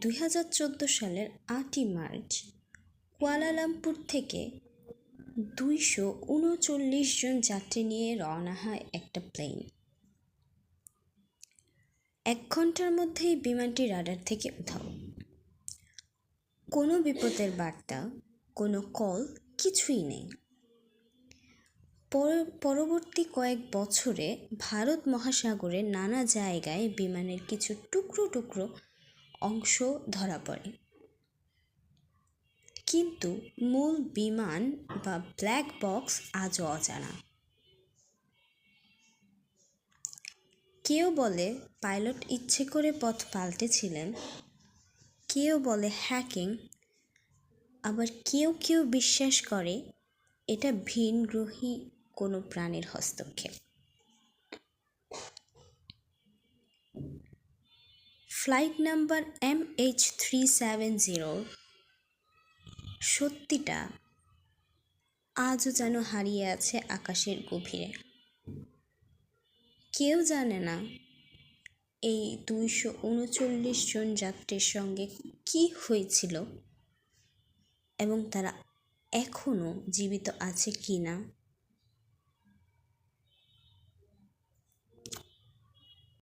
দুই হাজার চোদ্দ সালের আটই মার্চ কুয়ালালামপুর থেকে দুইশো উনচল্লিশ জন যাত্রী নিয়ে রওনা হয় একটা প্লেন। এক ঘণ্টার মধ্যেই বিমানটি রাডার থেকে উধাও। কোনো বিপদের বার্তা, কোনো কল, কিছুই নেই। পর- পরবর্তী কয়েক বছরে ভারত মহাসাগরের নানা জায়গায় বিমানের কিছু টুকরো টুকরো অংশ ধরা পড়ে। কিন্তু মূল বিমান বা ব্ল্যাক বক্স আজও অজানা। কেউ বলে পাইলট ইচ্ছে করে পথ পাল্টেছিলেন, কেউ বলে হ্যাকিং আবার কেউ কেউ বিশ্বাস করে এটা ভিনগ্রহী কোনো প্রাণীর হস্তক্ষেপ। Flight number M H three seven zero. সত্যিটা আজও যেন হারিয়ে আছে আকাশের গভীরে। কেউ জানে না এই দুইশো উনচল্লিশ জন যাত্রীর সঙ্গে কি হয়েছিল এবং তারা এখনও জীবিত আছে কি না